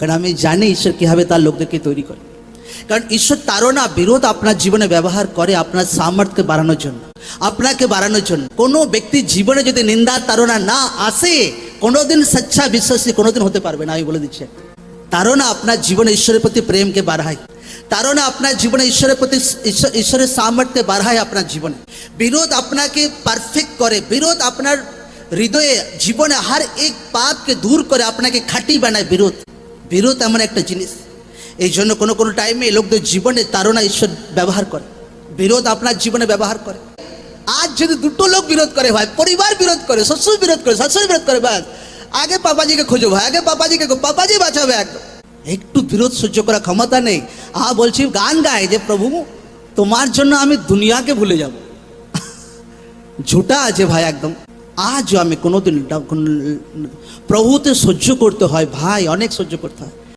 কারণ আমি জানি ঈশ্বর কীভাবে তার লোকদেরকে তৈরি করে। কারণ ঈশ্বর তারা বিরোধ আপনার জীবনে ব্যবহার করে আপনার সামর্থ্যকে বাড়ানোর জন্য, আপনাকে বাড়ানোর জন্য। কোনো ব্যক্তির জীবনে যদি নিন্দার তারা না আসে, কোনোদিন সচ্চা বিশ্বাসী কোনোদিন হতে পারবে না, আমি বলে দিচ্ছি। তারা আপনার জীবনে ঈশ্বরের প্রতি প্রেমকে বাড়ায়। তারা আপনার জীবনে ঈশ্বরের প্রতি ঈশ্বর- ঈশ্বরের সামর্থ্যে বাড়ায় আপনার জীবনে। বিরোধ আপনাকে পারফেক্ট করে, বিরোধ আপনার হৃদয়ে, জীবনে হার এক পাপকে দূর করে আপনাকে খাঁটি বানায় বিরোধ। বিরোধ এমন একটা জিনিস। এই জন্য কোনো কোনো টাইমে লোকদের জীবনে তারা ঈশ্বর ব্যবহার করে। বিরোধ আপনার জীবনে ব্যবহার করে। আজ যদি দুটো লোক বিরোধ করে, ভাই, পরিবার বিরোধ করে, শ্বশুর বিরোধ করে, শাশুড়ি বিরোধ করে ব্যাস আগে পাপাজিকে খোঁজো, ভাই, আগে পাপাজিকে পাপাজি বাঁচাবে একদম। একটু বিরোধ সহ্য করার ক্ষমতা নেই। আ, বলছি, গান গায় যে প্রভু, তোমার জন্য আমি দুনিয়াকে ভুলে যাব। ঝুটা আছে, ভাই, একদম। আজও আমি কোনোদিন প্রভুতে সহ্য করতে হয় ভাই অনেক সহ্য করতে হয়।